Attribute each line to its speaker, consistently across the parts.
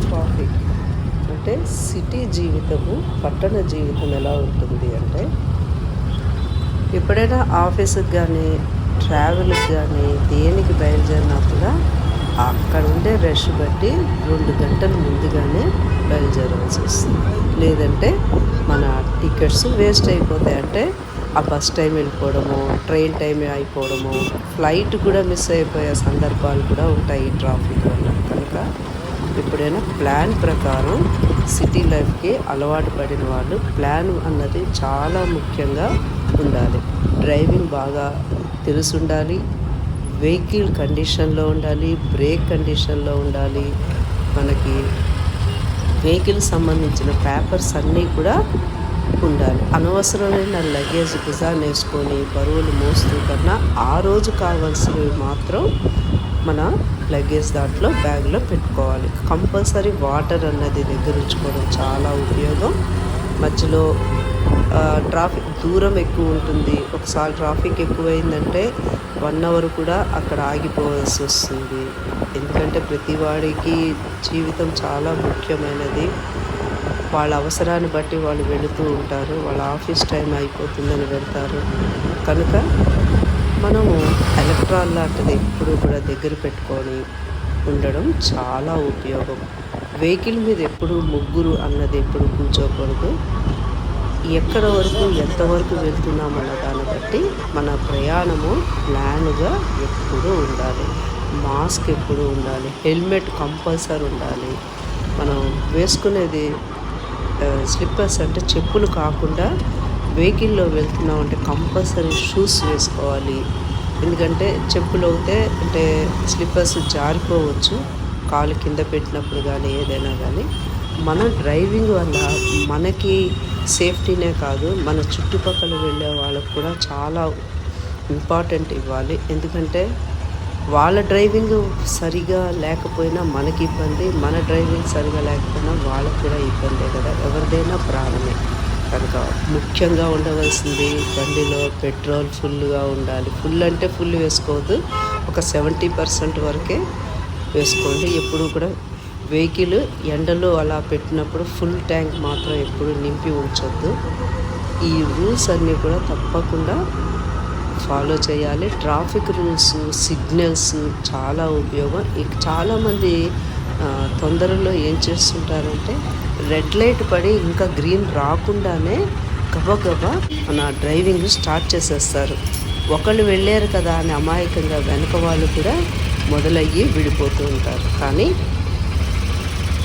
Speaker 1: Traffic అంటే city జీవితము పట్టణ జీవితం ఎలా ఉంటుంది అంటే ఎప్పుడైనా ఆఫీస్కి కానీ ట్రావెల్కి కానీ దేనికి బయలుదేరినా కూడా అక్కడ ఉండే రష్ బట్టి రెండు గంటల ముందుగానే బయలుదేరవలసి వస్తుంది. లేదంటే మన టికెట్స్ వేస్ట్ అయిపోతాయి. అంటే ఆ బస్ టైం వెళ్ళిపోవడము ట్రైన్ టైం అయిపోవడము ఫ్లైట్ కూడా మిస్ అయిపోయే సందర్భాలు కూడా ఉంటాయి ట్రాఫిక్ వల్ల. కనుక ఎప్పుడైనా ప్లాన్ ప్రకారం సిటీ లైఫ్కి అలవాటు పడిన వాళ్ళు ప్లాన్ అన్నది చాలా ముఖ్యంగా ఉండాలి. డ్రైవింగ్ బాగా తెలిసి ఉండాలి వెహికల్ కండిషన్లో ఉండాలి బ్రేక్ కండిషన్లో ఉండాలి. మనకి వెహికల్ సంబంధించిన పేపర్స్ అన్నీ కూడా ఉండాలి. అనవసరమైన లగేజ్ భుజాన్ని వేసుకొని బరువులు మోస్తూ కన్నా ఆ రోజు కావాల్సినవి మాత్రం మన లగేజ్ దాంట్లో బ్యాగ్లో పెట్టుకోవాలి. కంపల్సరీ వాటర్ అన్నది దగ్గర ఉంచుకోవడం చాలా ఉపయోగం. మధ్యలో ట్రాఫిక్ దూరం ఎక్కువ ఉంటుంది. ఒకసారి ట్రాఫిక్ ఎక్కువైందంటే వన్ అవర్ కూడా అక్కడ ఆగిపోవాల్సి వస్తుంది. ఎందుకంటే ప్రతి వాడికి జీవితం చాలా ముఖ్యమైనది. వాళ్ళ అవసరాన్ని బట్టి వాళ్ళు వెళుతూ ఉంటారు. వాళ్ళ ఆఫీస్ టైం అయిపోతుందని వెళ్తారు. కనుక మనము ఎలక్ట్రాన్ లాంటిది ఎప్పుడు కూడా దగ్గర పెట్టుకొని ఉండడం చాలా ఉపయోగం. వెహికల్ మీద ఎప్పుడు ముగ్గురు అన్నది ఎప్పుడు కూర్చోకూడదు. ఎక్కడ వరకు ఎంతవరకు వెళ్తున్నామన్న దాన్ని బట్టి మన ప్రయాణము ప్లాన్గా ఎప్పుడూ ఉండాలి. మాస్క్ ఎప్పుడు ఉండాలి. హెల్మెట్ కంపల్సరీ ఉండాలి. మనం వేసుకునేది స్లిప్పర్స్ అంటే చెప్పులు కాకుండా వెహికల్లో వెళ్తున్నాం అంటే కంపల్సరీ షూస్ వేసుకోవాలి. ఎందుకంటే చెప్పులు అయితే అంటే స్లిప్పర్స్ జారిపోవచ్చు. కాలు కింద పెట్టినప్పుడు కానీ ఏదైనా కానీ మన డ్రైవింగ్ వల్ల మనకి సేఫ్టీనే కాదు మన చుట్టుపక్కల వెళ్ళే వాళ్ళకు కూడా చాలా ఇంపార్టెంట్ ఇవ్వాలి. ఎందుకంటే వాళ్ళ డ్రైవింగ్ సరిగా లేకపోయినా మనకి ఇబ్బంది మన డ్రైవింగ్ సరిగా లేకపోయినా వాళ్ళకు కూడా ఇబ్బందే కదా. ఎవరిదైనా ప్రాణమే. కనుక ముఖ్యంగా ఉండవలసింది బండిలో పెట్రోల్ ఫుల్గా ఉండాలి. ఫుల్ అంటే ఫుల్ వేసుకోవద్దు. ఒక సెవెంటీ పర్సెంట్ వరకే వేసుకోండి. ఎప్పుడు కూడా వెహికల్ ఎండలో అలా పెట్టినప్పుడు ఫుల్ ట్యాంక్ మాత్రం ఎప్పుడు నింపి ఉంచొద్దు. ఈ రూల్స్ అన్నీ కూడా తప్పకుండా ఫాలో చేయాలి. ట్రాఫిక్ రూల్స్ సిగ్నల్స్ చాలా ఉపయోగం. చాలామంది తొందరలో ఏం చేస్తుంటారంటే రెడ్ లైట్ పడి ఇంకా గ్రీన్ రాకుండానే గబగబా మన డ్రైవింగ్ స్టార్ట్ చేసేస్తారు. ఒకళ్ళు వెళ్ళారు కదా అని అమాయకంగా వెనక వాళ్ళు కూడా మొదలయ్యి విడిపోతూ ఉంటారు. కానీ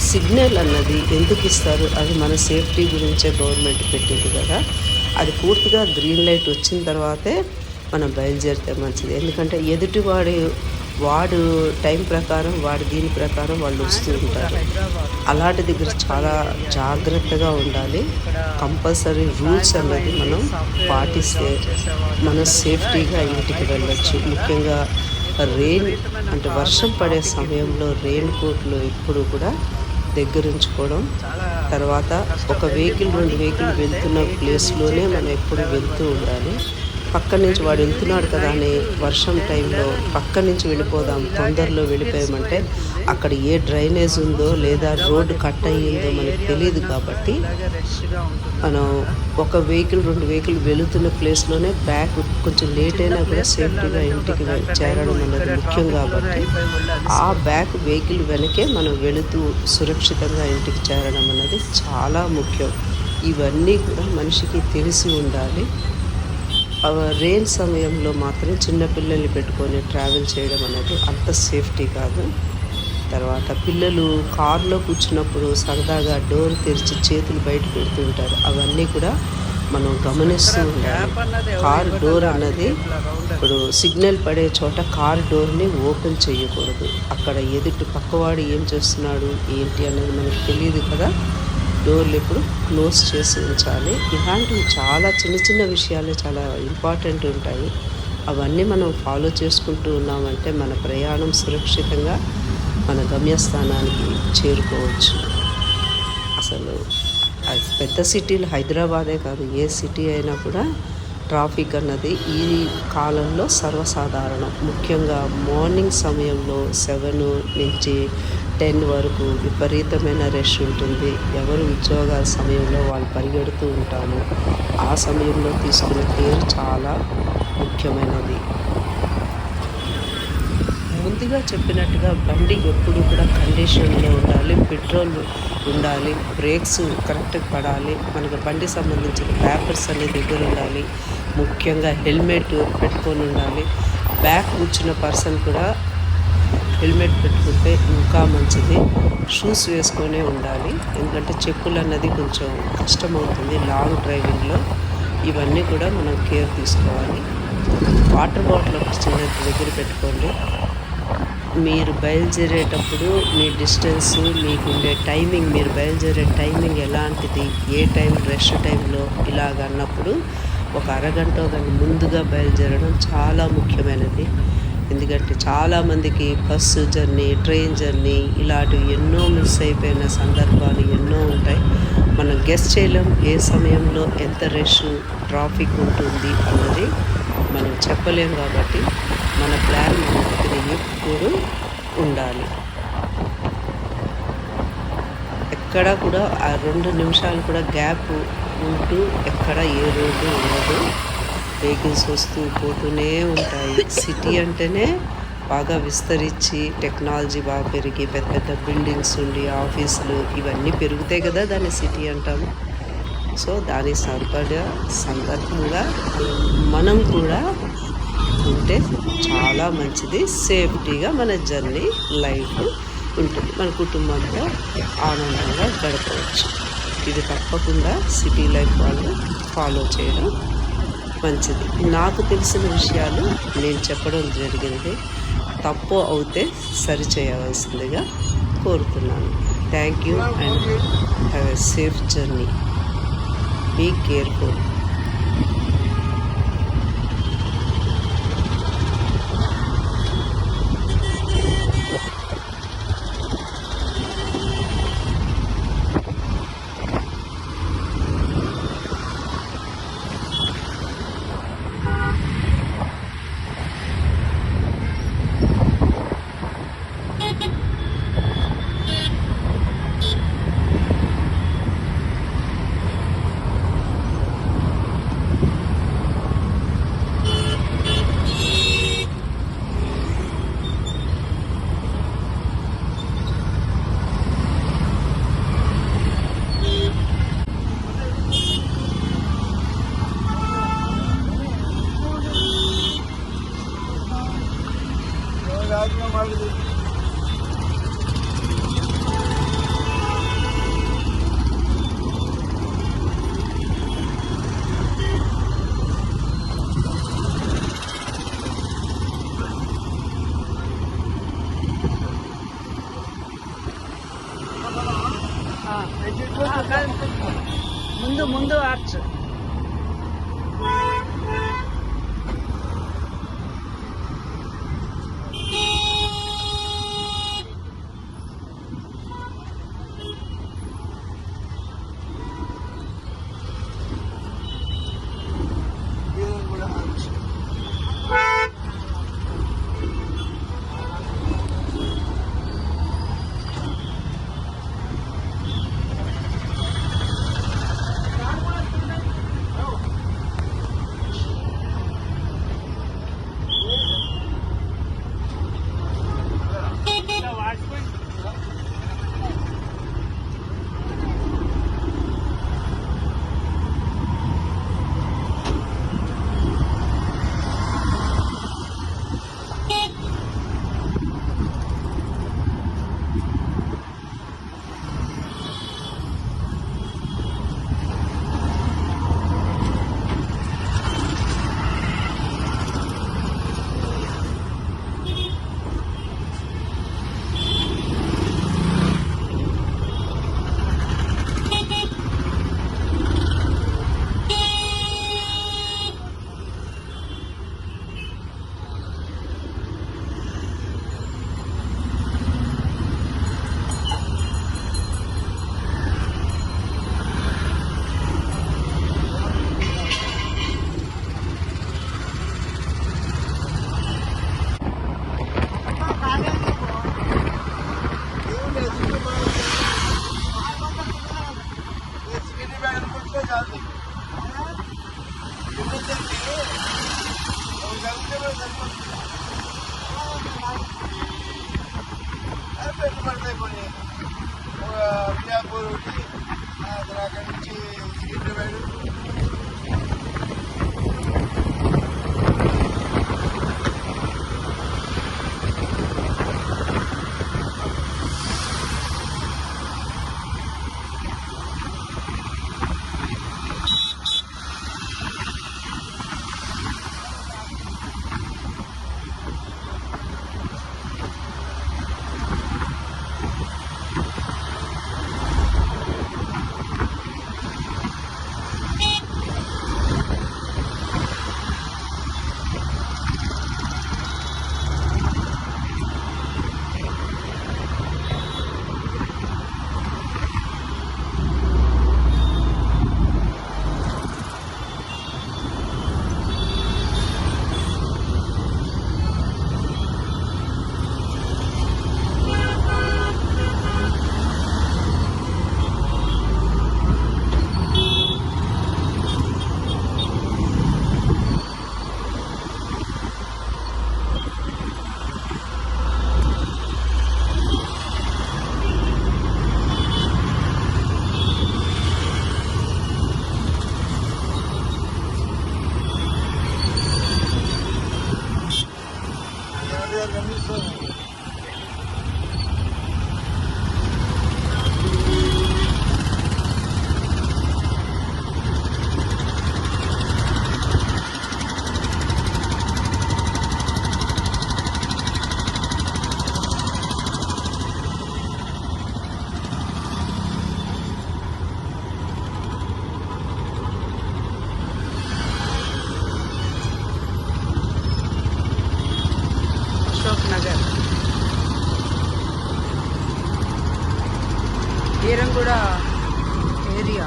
Speaker 1: సిగ్నల్ అన్నది ఎందుకు ఇస్తారు? అది మన సేఫ్టీ గురించే గవర్నమెంట్ పెట్టింది కదా. అది పూర్తిగా గ్రీన్ లైట్ వచ్చిన తర్వాతే మనం బయలుదేరితే మంచిది. ఎందుకంటే ఎదుటివాడి వాడు టైం ప్రకారం వాడు దీని ప్రకారం వాళ్ళు వస్తూ ఉంటారు. అలాంటి దగ్గర చాలా జాగ్రత్తగా ఉండాలి. కంపల్సరీ రూల్స్ అనేది మనం పాటిస్తే మనం సేఫ్టీగా ఇంటికి వెళ్ళొచ్చు. ముఖ్యంగా రెయిన్ అంటే వర్షం పడే సమయంలో రెయిన్ కోట్లు ఎప్పుడు కూడా దగ్గరుంచుకోవడం తర్వాత ఒక వెహికల్ రెండు వెహికల్ వెళ్తున్న ప్లేస్లోనే మనం ఎప్పుడు వెళ్తూ ఉండాలి. పక్క నుంచి వాడు వెళ్తున్నాడు కదా అని వర్షం టైంలో పక్క నుంచి వెళ్ళిపోదాం తొందరలో వెళ్ళిపోయామంటే అక్కడ ఏ డ్రైనేజ్ ఉందో లేదా రోడ్డు కట్ అయ్యిందో మనకు తెలియదు కాబట్టి మనం ఒక వెహికల్ రెండు వెహికల్ వెళుతున్న ప్లేస్లోనే బ్యాక్ కొంచెం లేట్ అయినా కూడా సేఫ్టీగా ఇంటికి చేరడం అన్నది ముఖ్యం కాబట్టి ఆ బ్యాక్ వెహికల్ వెనకే మనం వెళుతూ సురక్షితంగా ఇంటికి చేరడం అన్నది చాలా ముఖ్యం. ఇవన్నీ కూడా మనిషికి తెలిసి ఉండాలి. రెయిన్ సమయంలో మాత్రం చిన్నపిల్లల్ని పెట్టుకొని ట్రావెల్ చేయడం అనేది అంత సేఫ్టీ కాదు. తర్వాత పిల్లలు కారులో కూర్చున్నప్పుడు సరదాగా డోర్ తెరిచి చేతులు బయట పెడుతూ ఉంటారు. అవన్నీ కూడా మనం గమనిస్తూ ఉండాలి. కార్ డోర్ అన్నది ఇప్పుడు సిగ్నల్ పడే చోట కార్ డోర్ని ఓపెన్ చేయకూడదు. అక్కడ ఎదుటి పక్కవాడు ఏం చేస్తున్నాడు ఏంటి అనేది మనకు తెలియదు కదా. డోర్లు ఎప్పుడు క్లోజ్ చేసి ఉంచాలి. ఇలాంటివి చాలా చిన్న చిన్న విషయాలు చాలా ఇంపార్టెంట్ ఉంటాయి. అవన్నీ మనం ఫాలో చేసుకుంటూ ఉన్నామంటే మన ప్రయాణం సురక్షితంగా మన గమ్యస్థానానికి చేరుకోవచ్చు. అసలు అది పెద్ద సిటీలు హైదరాబాదే కాదు ఏ సిటీ అయినా కూడా ట్రాఫిక్ అన్నది ఈ కాలంలో సర్వసాధారణం. ముఖ్యంగా మార్నింగ్ సమయంలో సెవెన్ నుంచి టెన్ వరకు విపరీతమైన రష్ ఉంటుంది. ఎవరు ఉద్యోగాల సమయంలో వాళ్ళు పరిగెడుతూ ఉంటాము. ఆ సమయంలో తీసుకునే కేర్ చాలా ముఖ్యమైనది. ముందుగా చెప్పినట్టుగా బండి ఎప్పుడు కూడా కండిషన్లో ఉండాలి పెట్రోల్ ఉండాలి బ్రేక్స్ కరెక్ట్గా పడాలి. మనకు బండి సంబంధించిన పేపర్స్ అనే దగ్గర ఉండాలి. ముఖ్యంగా హెల్మెట్ పెట్టుకొని ఉండాలి. బ్యాక్ కూర్చున్న పర్సన్ కూడా హెల్మెట్ పెట్టుకుంటే ఇంకా మంచిది. షూస్ వేసుకొనే ఉండాలి. ఎందుకంటే చెప్పులు అన్నది కొంచెం కష్టమవుతుంది లాంగ్ డ్రైవింగ్లో. ఇవన్నీ కూడా మనం కేర్ తీసుకోవాలి. వాటర్ బాటిల్ ఒక చిన్న దగ్గర పెట్టుకోండి. మీరు బయలుదేరేటప్పుడు మీ డిస్టెన్స్ మీకు ఉండే టైమింగ్ మీరు బయలుదేరే టైమింగ్ ఎలాంటిది ఏ టైం రష్ టైంలో ఇలాగ అన్నప్పుడు ఒక అరగంట కానీ ముందుగా బయలుదేరడం చాలా ముఖ్యమైనది. ఎందుకంటే చాలామందికి బస్సు జర్నీ ట్రైన్ జర్నీ ఇలాంటివి ఎన్నో మిస్ అయిపోయిన సందర్భాలు ఎన్నో ఉంటాయి. మనం గెస్ట్ చేయలేం ఏ సమయంలో ఎంత రష్ ట్రాఫిక్ ఉంటుంది అన్నది మనం చెప్పలేం కాబట్టి మన ప్లాన్ మన దగ్గర ఎప్పుడు ఉండాలి. ఎక్కడ కూడా ఆ రెండు నిమిషాలు కూడా గ్యాప్ ఉంటూ ఎక్కడ ఏ రోడ్డు ఉండదు. వెహికల్స్ వస్తూ పోతూనే ఉంటాయి. సిటీ అంటేనే బాగా విస్తరించి టెక్నాలజీ బాగా పెరిగి పెద్ద పెద్ద బిల్డింగ్స్ ఉండి ఆఫీసులు ఇవన్నీ పెరుగుతాయి కదా దాన్ని సిటీ అంటాము. సో దాని సంపద సందర్భంగా మనం కూడా ఉంటే చాలా మంచిది. సేఫ్టీగా మన జర్నీ లైఫ్ ఉంటుంది. మన కుటుంబంతో ఆనందంగా గడపవచ్చు. ఇది తప్పకుండా సిటీ లైఫ్ వాళ్ళు ఫాలో చేయడం మంచిది. నాకు తెలిసిన విషయాలు నేను చెప్పడం జరిగింది. తప్పు అవుతే సరి చేయవలసిందిగా కోరుతున్నాను. Thank you and have a safe journey be careful
Speaker 2: Vijayapur ఒకటి అక్కడి నుంచి సికింద్రాబాద్
Speaker 3: ఈరంగూడ ఏరియా.